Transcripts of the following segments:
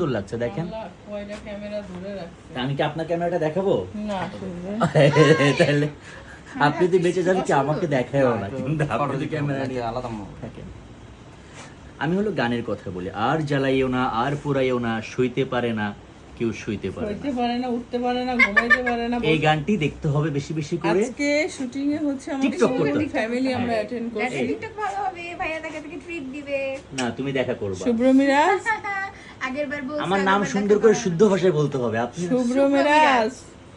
সুন্দর লাগছে দেখেন। আমি কি আপনার ক্যামেরাটা দেখাবো? তাহলে আপনি যদি বেঁচে যাবেন কি আমাকে দেখায়ও না কিন্তু আপনি ক্যামেরা নিয়ে আলাদা থাকেন। আমি হলো গানের কথা বলি আর জ্বালাইও না আর পুরাইও না সইতে পারে না কেউ সইতে পারে না। হইতে পারে না উঠতে পারে না ঘুমাইতে পারে না এই গানটি দেখতে হবে বেশি বেশি করে। আজকে শুটিং এ হচ্ছে আমাদের। ফ্যামিলি আমরা অ্যাটেন্ড করছি। টিকটক ভালো হবে ভাইয়া দেখা থেকে ট্রিট দিবে। না তুমি দেখা করবা। শুভ্র মিরাজ আগের বার বলছে আমার নাম সুন্দর করে শুদ্ধ ভাষায় বলতে হবে। আপনি শুভ্র মিরাজ।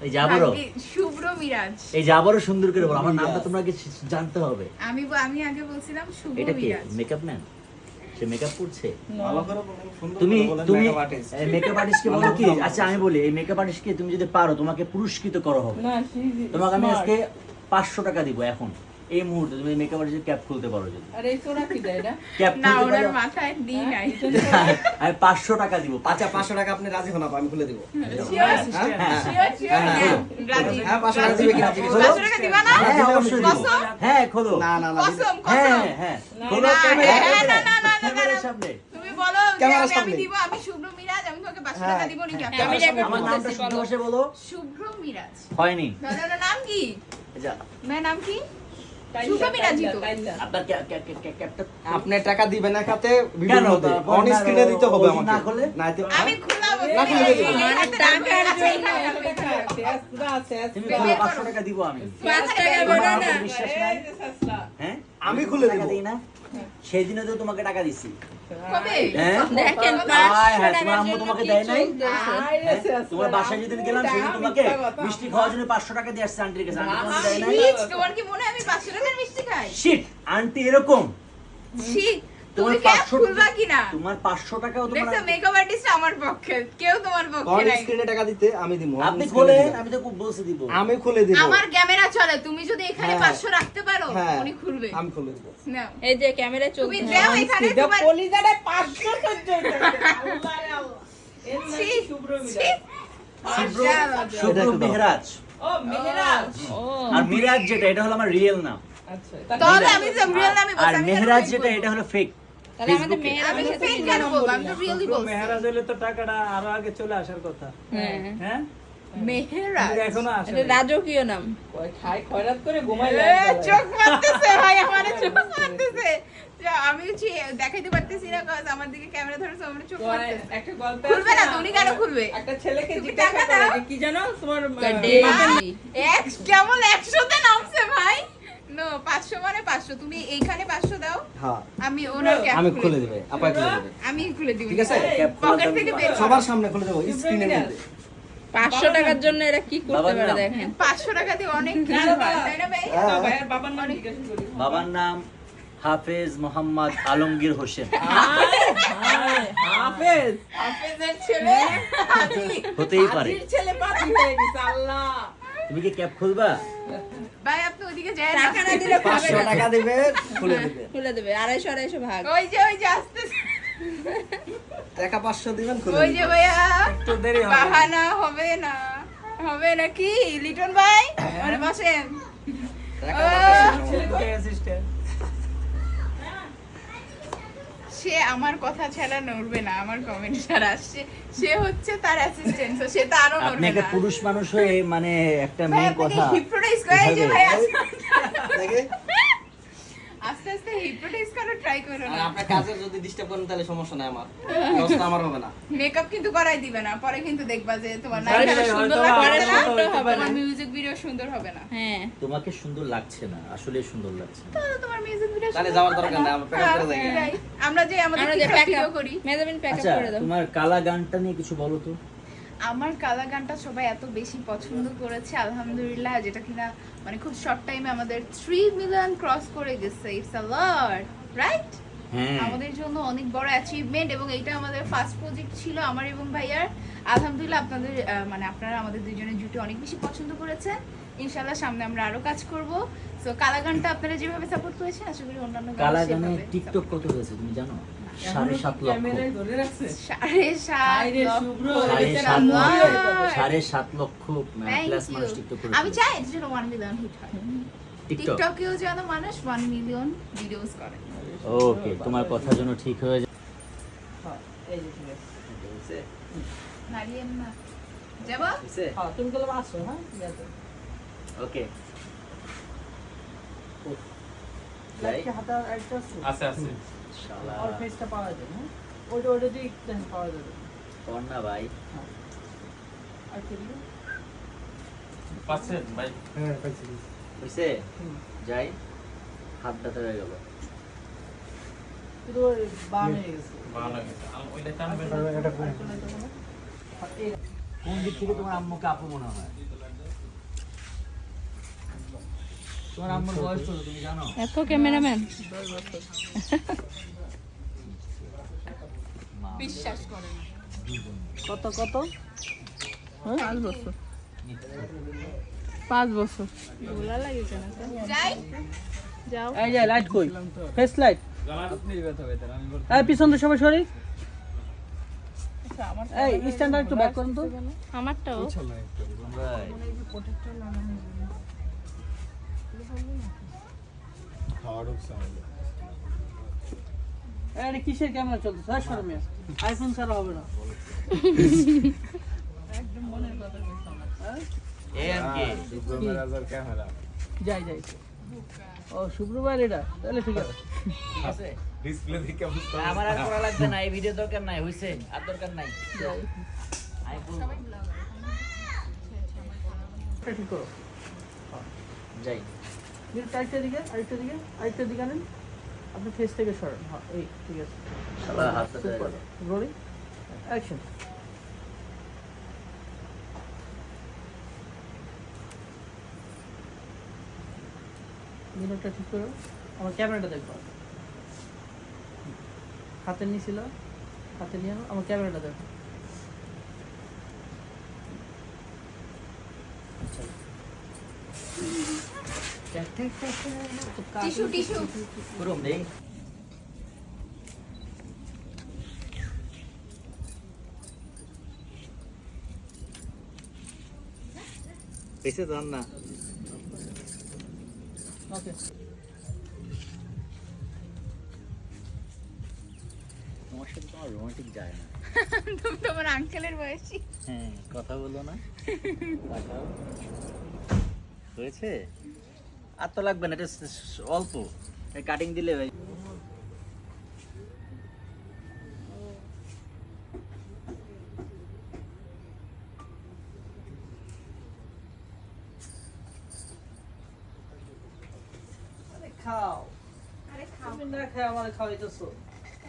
এই যাবারও শুভ্র মিরাজ। এই যাবারও সুন্দর করে বলো। আমার নামটা তোমরা আগে জানতে হবে। আমি আমি আগে বলছিলাম শুভ এটা কি? মেকআপ ম্যান সে মেকআপ করছে? ভালো করে সুন্দর তুমি তুমি মেকআপ আর্টিস্টকে বলো কি? আচ্ছা আমি বলি এই মেকআপ আর্টিস্টকে তুমি যদি পারো তোমাকে পুরস্কৃত করা হবে। না তোমাকে আমি আজকে পাঁচশো টাকা দিব এখন। এই মুহূর্তে তুমি মেকআপ আর্টিস্টের ক্যাপ খুলতে পারো যদি আর এই তোরা কি দেয় না ক্যাপ না ওনার মাথায় দিই নাই আমি পাঁচশো টাকা দিব আচ্ছা পাঁচশো টাকা আপনি রাজি হন আমি খুলে দিব হ্যাঁ? হ্যাঁ, হ্যাঁ, খোলো। রাজি। হ্যাঁ পাঁচশো টাকা দিবে কিনা জিজ্ঞেস করো। টাকা দিবা না? হ্যাঁ অবশ্যই হ্যাঁ খোলো না না না হ্যাঁ হ্যাঁ খোলো ক্যামেরা হ্যাঁ, না, না, না, না, সামনে তুমি বলো আমি- আমি দিব আমি শুভ্র মিরাজ আমি তোমাকে পাঁচশো হ্যাঁ, টাকা দিব নাকি হ্যাঁ, আমি আমার নামটা শুদ্ধ বলো শুভ্র মিরাজ হয়নি দাদার নাম কি যা, নাম কি আপনি টাকা দিবেন না খাতে অন স্ক্রিনে দিতে হবে আমাকে। না হলে? আমি টাকা দিব আমি। হ্যাঁ? খুলে দিব। দিই না? সেই দিনে তো তোমাকে টাকা দিছি। কবে? দেখেন আয় তোমার তোমাকে দেয় নাই? আয় রে? সাসলা। তোমার বাসায় যেদিন গেলাম সেদিন তোমাকে মিষ্টি খাওয়ার জন্য পাঁচশো টাকা দিয়ে আসছে আন্টির কাছে। আন্টি তোমাকে দেয় তোমার কি মনে আমি টাকার মিষ্টি খাই? শিট আন্টি এরকম। তোমার খুলবা কিনা? তোমার পাঁচশো টাকাও তোমার দেখছ মেকআপ আর্টিস্ট আমার পক্ষে। কেউ তোমার পক্ষে নাই। স্ক্রিনে টাকা দিতে আমি দিব আপনি দিবেন। আমি তো খুব বলছি দিব। আমি খুলে দিব। আমার ক্যামেরা চলে তুমি যদি এখানে হ্যাঁ। পাঁচশো রাখতে পারো হ্যাঁ। উনি খুলবে। আমি খুলে দিব। নাও। এই যে ক্যামেরা তুমি দাও এখানে তোমার 500 সহ্য হইতে আল্লাহ রে আল্লাহ। এর নাম শুভ্র। শুভ্র মেহরাজ। ও, মেহরাজ। আর মিরাজ যেটা এটা হলো আমার রিয়েল নাম। আচ্ছা, তাহলে আমি যে রিয়েল নামে আর বলছি আমি মেহরাজ যেটা এটা হলো ফেক তো টাকাটা আরও আগে চলে আসার কথা। হ্যাঁ। হ্যাঁ। রাজকীয় নাম। করে চোখ ভাই আমার চোখ আমি দেখাইতে পারতেছি না আমার দিকে ক্যামেরা ধরেছে আমার চোখ একটা গল্প খুলবে না, তো কেন খুলবে? একটা ছেলেকে কি জানো? তোমার কেমন একশোতে ভাই নো মানে পাঁচশো। তুমি এইখানে পাঁচশো দাও। হ্যাঁ। আমি ওনার ক্যাপ আমি খুলে দিবে। আপা খুলে দিবে। আমি খুলে দিব। ঠিক আছে? পকেট থেকে বের সবার সামনে খুলে দেবো স্ক্রিনের মধ্যে। পাঁচশো টাকার জন্য এরা কি করতে পারে? দেখেন। টাকা দিয়ে অনেক কিছু হয়, না। তাই না ভাই। ভাইয়ের বাবার নাম জিজ্ঞাসা করি। বাবার নাম হাফেজ মোহাম্মদ আলমগীর হোসেন। হাফেজ। হাফেজের ছেলে হতেই পারে। ছেলে পাতি হয়ে গেছে আল্লাহ। তুমি কি ক্যাপ খুলবা? ভাই আপনি ওদিকে যায় টাকা না দিলে পাঁচশো টাকা দিবে খুলে দিবে। খুলে দিবে আড়াইশো আড়াইশো ভাগ। ওই যে ওই যে আসতে টাকা পাঁচশো দিবেন খুলে ওই যে ভাইয়া একটু দেরি হবে। বাহানা হবে না হবে নাকি লিটন ভাই মানে বসেন। টাকা পাঁচশো কে assistant? সে আমার কথা ছাড়া নড়বে না আমার কমেন্ট ছাড়া। আসছে সে হচ্ছে তার অ্যাসিস্ট্যান্ট সে তো আরও আপনি নড়বে একটা না। পুরুষ মানুষ হয়ে মানে একটা মেয়ের কথা হিপ্রোটাইজ করে যে ভাই আজকে হিপনোটাইজ করার ট্রাই করো না। আপনার কাজে যদি ডিস্টার্ব করেন তাহলে সমস্যা নাই আমার। লস আমার হবে না। মেকআপ কিন্তু করাই দিবে না। পরে কিন্তু দেখবা যে তোমার ভাই, সুন্দর লাগবে না আড়াইশো হবে না তোমার মিউজিক ভিডিও সুন্দর হবে না। হ্যাঁ। তোমাকে সুন্দর লাগছে না আসলে সুন্দর লাগছে না। তোমার মিউজিক ভিডিও তাহলে যাওয়ার দরকার নেই আমরা প্যাকেট করে যাই। আমরা যে আমাদের প্যাক করি। মেজাবিন প্যাক আচ্ছা করে দাও। তোমার কালা গানটা নিয়ে কিছু বলো তো। আমার কালা গানটা সবাই এত বেশি পছন্দ করেছে আলহামদুলিল্লাহ যেটা কিনা মানে খুব শর্ট টাইমে আমাদের থ্রি মিলিয়ন ক্রস করে গেছে ইটস আ লট রাইট আমাদের জন্য অনেক বড় অ্যাচিভমেন্ট এবং এটা আমাদের ফার্স্ট প্রজেক্ট ছিল আমার এবং ভাইয়ার। আলহামদুলিল্লাহ আপনাদের মানে আপনারা আমাদের দুজনের জুটি অনেক বেশি পছন্দ করেছেন। ইনশাল্লাহ সামনে আমরা আরও কাজ করব। সো কালা গানটা আপনারা যেভাবে সাপোর্ট করেছেন আশা করি অন্যান্য গান কালা গানে টিকটক কত হয়েছে তুমি জানো? সাড়ে সাত লক্ষ। ক্যামেরায় ধরে রাখছে? সাড়ে সাড়ে সাত লক্ষ প্লাস মানুষ টিকটক করে আমি চাই এর জন্য ওয়ান মিলিয়ন হিট হয়। টিকটকেও যেন মানুষ ওয়ান মিলিয়ন ভিডিওস করে। ওকে তোমার কথার জন্য ঠিক হয়ে যাবে হ্যাঁ, এই যে ঠিক আছে। হয়েছে নারিয়েন না। যাবা? হয়েছে হ্যাঁ হ্যাঁ? ওকে একটা আছে আছে। আর ফেসটা পাওয়া যায় হ্যাঁ? ওইটা ওইটা দিয়ে পাওয়া যাবে। কর না ভাই আর কি? পাচ্ছেন ভাই। যাই হাত ব্যথা হয়ে গেল। শুধু বান হয়ে গেছে। আম- ওইটা টানবেন কোন দিক থেকে তোমার আম্মুকে আপু মনে হয় তোমার আম্মুর বয়স কত তুমি জানো এত ক্যামেরাম্যান। মা, বিশ্বাস করে কত কত? পাঁচ বছর। পাঁচ বছর। যাই। যাও। এই যে লাইট কই? ফেস লাইট এই পিছন দিয়ে সবাই সরি। এই স্ট্যান্ডার্ড একটু ব্যাক করুন তো। আমারটাও। এই এটা কিসের ক্যামেরা চলতেছে? হ্যাঁ শর্মিয়া আইফোন ছাড়া হবে না। এ আর কি? যাই যাই। ও শুক্রবার এটা? তাহলে ঠিক আছে। আছে? ডিসপ্লে দেখে আমার আর করা লাগবে না এই ভিডিও দরকার নাই হইছে। আর দরকার নাই। আমি বলব। এটা ঠিক করো। যাই। আরেকটা দিকে আরেকটা দিকে আরেকটা দিকে আনেন। আপনি ফেস থেকে সরেন। হ্যাঁ এই ঠিক আছে। রোলিং অ্যাকশন ঠিক করো। আমার ক্যামেরাটা দেখো। হাতে নিয়েছিল হাতে নিয়ে আনো আমার ক্যামেরাটা দেখো। টিস্যু টিস্যু পুরো নেই পেছে তো না ওকে তোমার সাথে তোমার রোমান্টিক যায় না। তুমি তোমার আঙ্কেলের বয়সী। হ্যাঁ কথা বলো না। তাকাও। হয়েছে? আর তো লাগবে না এটা অল্প। কাটিং দিলে ভাই খাও। আরে খাও। তুমি না খাই আমার খাওয়াইতেছো।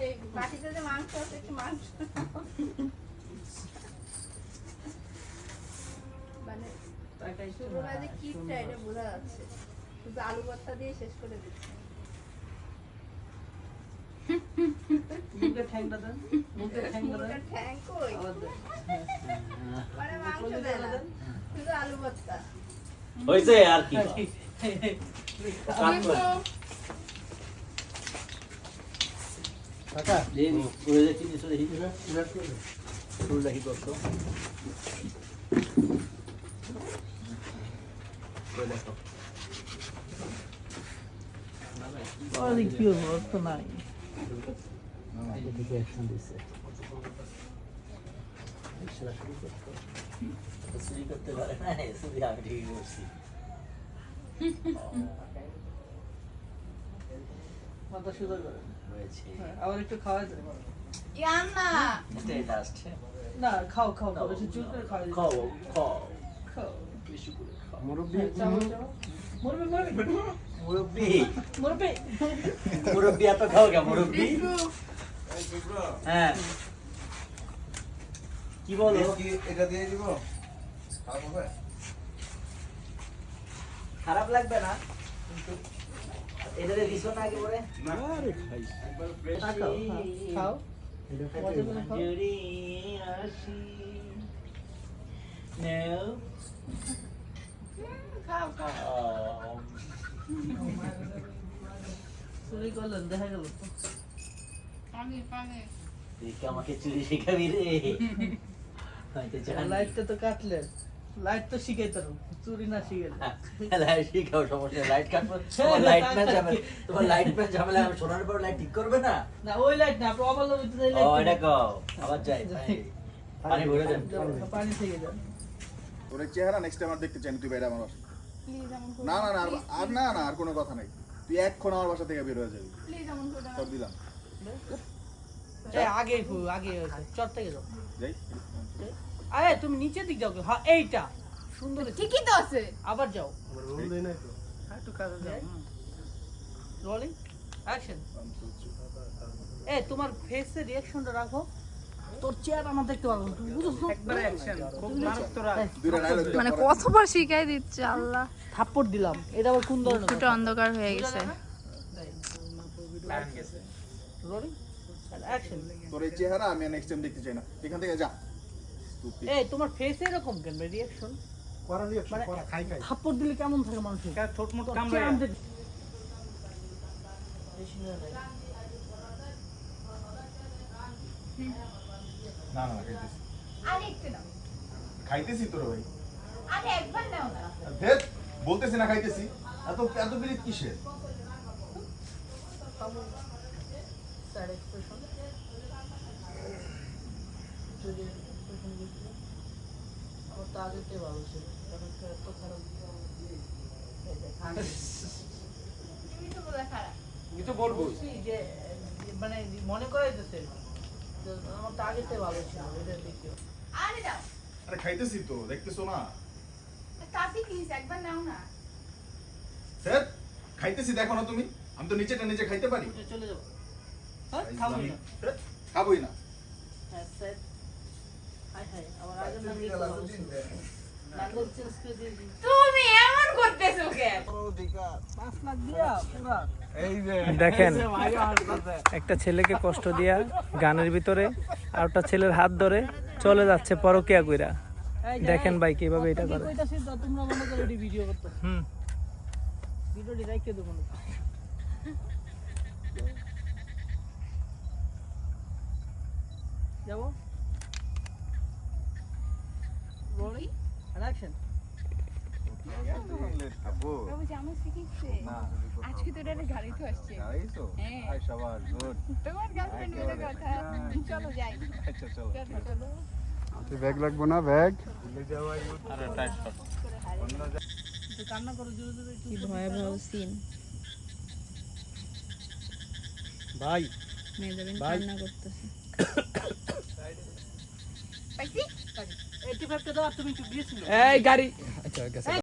এই বাটিতে যে মাংস আছে একটু মাংস। মানে ছোটবেলায় যে কিপটা এটা বোঝা যাচ্ছে। শুধু আলু ভর্তা দিয়ে শেষ করে দিচ্ছে। হয়েছে আর কি। কাকা করে যে কি নিছো দেখি ফুল দেখি করতো করে দেখো অনেক পিওর বড় তো নাই এদিকে অ্যাকশন দিছে এক্সট্রা শুরু করতো চুরি করতে পারে না চুরি আমি ঠিকই করছি মাথা সুন্দর করে হয়েছে আবার একটু খাওয়াই দেন না খাও খাও খাও একটু চুল করে খাও খাও খাও বেশি করে খাও চামচ মুরব্বি মুরব্বি মুরব্বি। মুরব্বি। মুরব্বি এত খাও কে মুরব্বি? হ্যাঁ। কি বলো? এটা দিয়ে দিব। খারাপ হবে? খারাপ লাগবে না। কিন্তু দিছো না আগে পরে? খাও খাও। চুরি করলেন দেখা গেল পানি পানি তুই আমাকে চুরি শেখাবি রে। লাইটটা তো কাটলেন। লাইট তো শিখাইতে চুরি না শিখাইলে। লাইট শিখাও সমস্যা লাইট কাটবো তোমার লাইট ম্যান ঝামেলা তোমার লাইট ম্যান ঝামেলা আমি শোনার পর লাইট ঠিক করবে না? না ওই লাইট না আপনি অবল ও এটা কও আবার যাই পানি ভরে দেন পানি থেকে চেহারা নেক্সট টাইম আর দেখতে চাই না তুই বাইরে আমার না না না আর- আর না না আর কোনো কথা নাই। তুই এক্ষণ আমার বাসা থেকে বের হয়ে যাবি। দিলাম। আগে আগে চট থেকে যাও। যাই। আরে তুমি নিচের দিক যাও। হ্যাঁ এইটা। সুন্দর। ঠিকই তো আছে। আবার যাও। রোলিং অ্যাকশন এ তোমার ফেসের রিঅ্যাকশনটা রাখো। তোর চেয়ার আমার দেখতে একবারে অ্যাকশন খুব মারাত্মক মানে কতবার শিখাই দিচ্ছে আল্লাহ। থাপ্পড় দিলাম। এটা আবার কোন ধরনের? দুটো অন্ধকার হয়ে গেছে। রোলিং অ্যাকশন তোর এই চেহারা আমি নেক্সট টাইম দেখতে চাই না। এখান থেকে যা। এই তোমার ফেসে এরকম কেন? রিঅ্যাকশন মানে থাপ্পড় দিলে কেমন থাকে মানুষের? মোট তোর কামড়ে চেয়ার না না না খাইতেছি একটু খাইতেছি তোর ভাই। আরে একবার নাও না। দেখ। বলতেছি না খাইতেছি। এত এত বিরিত কিসের? মানে মনে করাইতেছে আমার তো আগেতে ভালো ছিল এটা দেখিও আরে দাও আরে খাইতেছি তো দেখতেছো না। কাপি প্লিজ একবার নাও না। স্যার খাইতেছি দেখো না তুমি। আমি তো নিচেটা নিচে খাইতে পারি। চলে যাব। না। ধ্যাৎ, খাবোই না। স্যার। হাই হাই আমার আগের নাম লিখে ভালো ছিল নাঙ্গল চেঞ্জ করে দিয়েছি তুমি এমন করতেছো কেন? পাঁচ লাখ দিয়া পুরা। দেখেন একটা ছেলেকে কষ্ট দিয়া গানের ভিতরে আর একটা ছেলের হাত ধরে চলে যাচ্ছে পরকিয়া কইরা। দেখেন ভাই কীভাবে এটা করে। তোমরা মনে করো এটি ভিডিও করতে। হুম। ভিডিওটি দেবো যাব? রোলিং অ্যাকশন আজকে তো এটা গাড়িতে আসছে। হ্যাঁ। তোমার গার্লফ্রেন্ড কথা। চলো যাই। আচ্ছা চলো। ব্যাগ লাগবো না ব্যাগ। ভয়াবহ সিন ভাই মেজাবিন কান্না করতেছে। এই গাড়ি। আচ্ছা